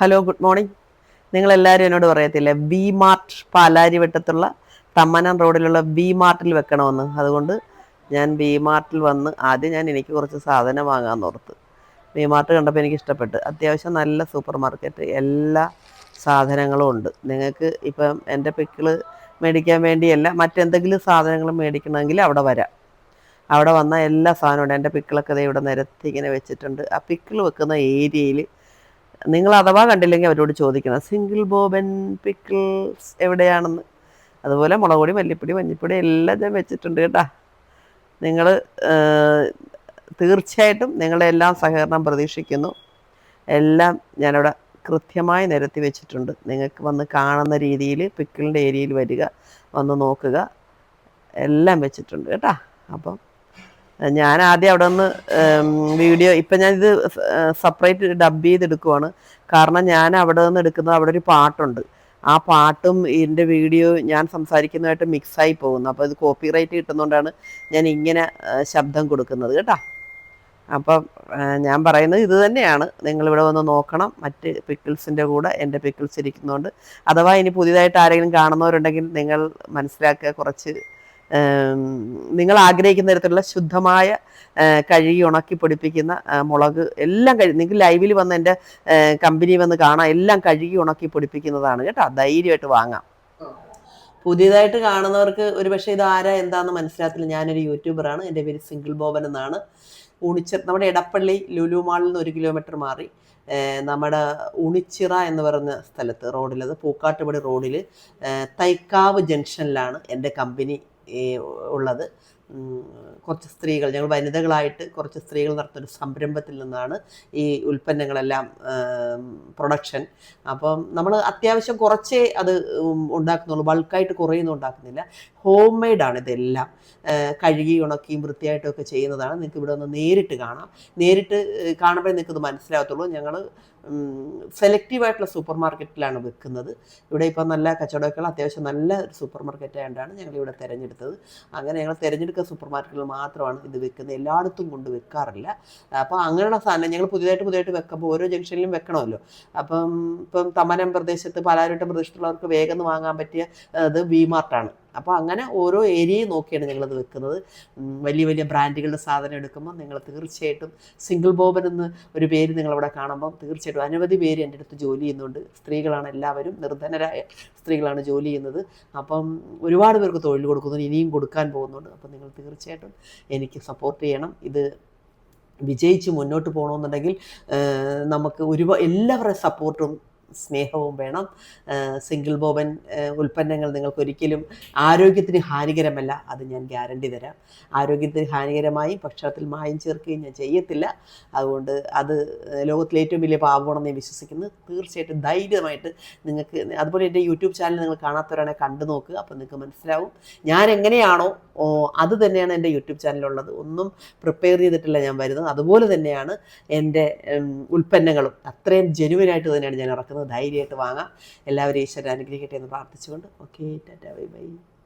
Hello good morning നിങ്ങളെല്ലാവരും എന്നോട് പറയത്തില്ലേ? ബി മാർട്ട് പാലാരിവട്ടത്തുള്ള തമ്മനം റോഡിലുള്ള ബി മാർട്ടിൽ വെക്കണമെന്ന്. അതുകൊണ്ട് ഞാൻ ബി മാർട്ടിൽ വന്ന് ആദ്യം ഞാൻ എനിക്ക് കുറച്ച് സാധനം വാങ്ങാൻ ഓർത്ത്. ബി മാർട്ട് കണ്ടപ്പോൾ എനിക്ക് ഇഷ്ടപ്പെട്ട്. അത്യാവശ്യം നല്ല സൂപ്പർ മാർക്കറ്റ് എല്ലാ സാധനങ്ങളും ഉണ്ട്. നിങ്ങൾക്ക് ഇപ്പം എന്റെ പിക്കിൾ മേടിക്കാൻ വേണ്ടിയല്ല മറ്റെന്തെങ്കിലും സാധനങ്ങൾ മേടിക്കണമെങ്കിൽ അവിടെ വരാം. അവിടെ വന്ന എല്ലാ സാധനവും ഉണ്ട്. എന്റെ പിക്കിളൊക്കെ ഇവിടെ നിരത്തി ഇങ്ങനെ വെച്ചിട്ടുണ്ട്. ആ പിക്കിൾ വെക്കുന്ന ഏരിയയിൽ നിങ്ങൾ അഥവാ കണ്ടില്ലെങ്കിൽ അവരോട് ചോദിക്കണം. സിംഗിൾ ബോബൻ പിക്കിൾസ് എവിടെയാണെന്ന്? അതുപോലെ മുളക് പൊടി മല്ലിപ്പൊടി മഞ്ഞൾപ്പൊടി എല്ലാം ഞാൻ വെച്ചിട്ടുണ്ട് കേട്ടാ. നിങ്ങൾ തീർച്ചയായിട്ടും നിങ്ങളുടെ എല്ലാം സഹകരണം പ്രതീക്ഷിക്കുന്നു. എല്ലാം ഞാനവിടെ കൃത്യമായി നിരത്തി വെച്ചിട്ടുണ്ട്. നിങ്ങൾക്ക് വന്ന് കാണുന്ന രീതിയിൽ പിക്കിളിന്റെ ഏരിയയിൽ വരിക വന്ന് നോക്കുക. എല്ലാം വെച്ചിട്ടുണ്ട് കേട്ടാ. അപ്പം ഞാൻ ആദ്യം അവിടെ നിന്ന് വീഡിയോ ഞാൻ ഇത് സെപ്പറേറ്റ് ഡബ് ചെയ്തെടുക്കുവാണ്. കാരണം ഞാൻ അവിടെ നിന്ന് എടുക്കുന്നത് അവിടെ ഒരു പാട്ടുണ്ട്. ആ പാട്ടും ഇതിന്റെ വീഡിയോ ഞാൻ സംസാരിക്കുന്നതായിട്ട് മിക്സായി പോകുന്നു. അപ്പോൾ ഇത് കോപ്പി റൈറ്റ് കിട്ടുന്നതുകൊണ്ടാണ് ഞാൻ ഇങ്ങനെ ശബ്ദം കൊടുക്കുന്നത് കേട്ടോ. അപ്പം ഞാൻ പറയുന്നത് ഇത് തന്നെയാണ്. നിങ്ങളിവിടെ വന്ന് നോക്കണം. മറ്റ് പിക്കിൾസിന്റെ കൂടെ എന്റെ പിക്കിൾസ് ഇരിക്കുന്നതുകൊണ്ട് അഥവാ ഇനി പുതിയതായിട്ട് ആരെങ്കിലും കാണുന്നവരുണ്ടെങ്കിൽ നിങ്ങൾ മനസ്സിലാക്കുക. കുറച്ച് നിങ്ങൾ ആഗ്രഹിക്കുന്ന തരത്തിലുള്ള ശുദ്ധമായ കഴുകി ഉണക്കി പൊടിപ്പിക്കുന്ന മുളക് എല്ലാം കഴി നിങ്ങൾക്ക് ലൈവിൽ വന്ന് എന്റെ കമ്പനി വന്ന് കാണാം എല്ലാം കഴുകി ഉണക്കി പൊടിപ്പിക്കുന്നതാണ് കേട്ടോ. ധൈര്യമായിട്ട് വാങ്ങാം. പുതിയതായിട്ട് കാണുന്നവർക്ക് ഒരു പക്ഷേ ഇത് ആരാ എന്താണെന്ന് മനസ്സിലാത്തില്ല ഞാനൊരു യൂട്യൂബറാണ്. എന്റെ പേര് സിംഗിൾ ബോബൻ എന്നാണ്. ഉണിച്ചിറ നമ്മുടെ ഇടപ്പള്ളി ലുലു മാളിൽ നിന്ന് ഒരു കിലോമീറ്റർ മാറി. നമ്മുടെ ഉണിച്ചിറ എന്ന് പറയുന്ന സ്ഥലത്ത് റോഡിലത് പൂക്കാട്ടുപടി റോഡിൽ തൈക്കാവ് ജംഗ്ഷനിലാണ് എന്റെ കമ്പനി ഏഹ് ഉള്ളത്. കുറച്ച് സ്ത്രീകൾ ഞങ്ങൾ വനിതകളായിട്ട് കുറച്ച് സ്ത്രീകൾ നടത്തുന്ന സംരംഭത്തിൽ നിന്നാണ് ഈ ഉൽപ്പന്നങ്ങളെല്ലാം പ്രൊഡക്ഷൻ. അപ്പം നമ്മൾ അത്യാവശ്യം കുറച്ചേ അത് ഉണ്ടാക്കുന്നുള്ളൂ. ബൾക്കായിട്ട് കുറേയൊന്നും ഉണ്ടാക്കുന്നില്ല. ഹോം മെയ്ഡാണ് ഇതെല്ലാം കഴുകി ഉണക്കിയും വൃത്തിയായിട്ടും ഒക്കെ ചെയ്യുന്നതാണ്. നിങ്ങൾക്ക് ഇവിടെ ഒന്ന് നേരിട്ട് കാണാം. നേരിട്ട് കാണുമ്പോഴേ നിങ്ങൾക്ക് മനസ്സിലാകത്തുള്ളൂ. ഞങ്ങൾ സെലക്റ്റീവ് ആയിട്ടുള്ള സൂപ്പർ മാർക്കറ്റിലാണ് വെക്കുന്നത്. ഇവിടെ ഇപ്പം നല്ല കച്ചവടമൊക്കെ അത്യാവശ്യം നല്ല സൂപ്പർ മാർക്കറ്റ് ആയതുകൊണ്ടാണ് ഞങ്ങൾ ഇവിടെ തിരഞ്ഞെടുത്തത്. അങ്ങനെ ഞങ്ങൾ തിരഞ്ഞെടുക്കുന്ന സൂപ്പർ മാർക്കറ്റുകൾ മാത്രമാണ് ഇത് വെക്കുന്നത്. എല്ലായിടത്തും കൊണ്ട് വെക്കാറില്ല. അപ്പോൾ അങ്ങനെയുള്ള സാധനം ഞങ്ങൾ പുതിയതായിട്ട് പുതിയതായിട്ട് വെക്കുമ്പോൾ ഓരോ ജംഗ്ഷനിലും വെക്കണമല്ലോ. അപ്പം ഇപ്പം തമനം പ്രദേശത്ത് പലരുടെ പ്രദേശത്തുള്ളവർക്ക് വേഗം വാങ്ങാൻ പറ്റിയ ഇത് വി മാർട്ടാണ് അപ്പോൾ അങ്ങനെ ഓരോ ഏരിയയും നോക്കിയാണ് ഞങ്ങളത് വെക്കുന്നത്. വലിയ വലിയ ബ്രാൻഡുകളുടെ സാധനം എടുക്കുമ്പോൾ നിങ്ങൾ തീർച്ചയായിട്ടും സിംഗിൾ ബോബൻ എന്ന് ഒരു പേര് നിങ്ങളവിടെ കാണുമ്പോൾ തീർച്ചയായിട്ടും അനവധി പേര് എന്റെ അടുത്ത് ജോലി ചെയ്യുന്നുണ്ട്. സ്ത്രീകളാണ് എല്ലാവരും നിർധനരായ സ്ത്രീകളാണ് ജോലി ചെയ്യുന്നത്. അപ്പം ഒരുപാട് പേർക്ക് തൊഴിൽ കൊടുക്കുന്നു ഇനിയും കൊടുക്കാൻ പോകുന്നുണ്ട്. അപ്പം നിങ്ങൾ തീർച്ചയായിട്ടും എനിക്ക് സപ്പോർട്ട് ചെയ്യണം. ഇത് വിജയിച്ച് മുന്നോട്ട് പോകണമെന്നുണ്ടെങ്കിൽ നമുക്ക് ഒരുപാട് എല്ലാവരുടെ സപ്പോർട്ടും സ്നേഹവും വേണം. സിംഗിൾ ബോബൻ ഉൽപ്പന്നങ്ങൾ നിങ്ങൾക്ക് ഒരിക്കലും ആരോഗ്യത്തിന് ഹാനികരമല്ല അത് ഞാൻ ഗ്യാരണ്ടി തരാം. ആരോഗ്യത്തിന് ഹാനികരമായി ഭക്ഷണത്തിൽ മായം ചേർക്കുകയും ഞാൻ ചെയ്യത്തില്ല. അതുകൊണ്ട് അത് ലോകത്തിലെ ഏറ്റവും വലിയ പാപമാണെന്ന് ഞാൻ വിശ്വസിക്കുന്നു. തീർച്ചയായിട്ടും ധൈര്യമായിട്ട് നിങ്ങൾക്ക് അതുപോലെ എന്റെ യൂട്യൂബ് ചാനൽ നിങ്ങൾ കാണാത്തവരാണെങ്കിൽ കണ്ടു നോക്കുക അപ്പോൾ നിങ്ങൾക്ക് മനസ്സിലാവും. ഞാൻ എങ്ങനെയാണോ അത് തന്നെയാണ് എന്റെ യൂട്യൂബ് ചാനലുള്ളത് ഒന്നും പ്രിപ്പയർ ചെയ്തിട്ടില്ല ഞാൻ വരുന്നത്. അതുപോലെ തന്നെയാണ് എന്റെ ഉൽപ്പന്നങ്ങളും. അത്രയും ജെനുവിനായിട്ട് തന്നെയാണ് ഞാൻ ഇറക്കുന്നത്. ധൈര്യമായിട്ട് വാങ്ങാം. എല്ലാവരും ഈശ്വരൻ അനുഗ്രഹിക്കട്ടെ എന്ന് പ്രാർത്ഥിച്ചുകൊണ്ട്. Okay tata bye bye.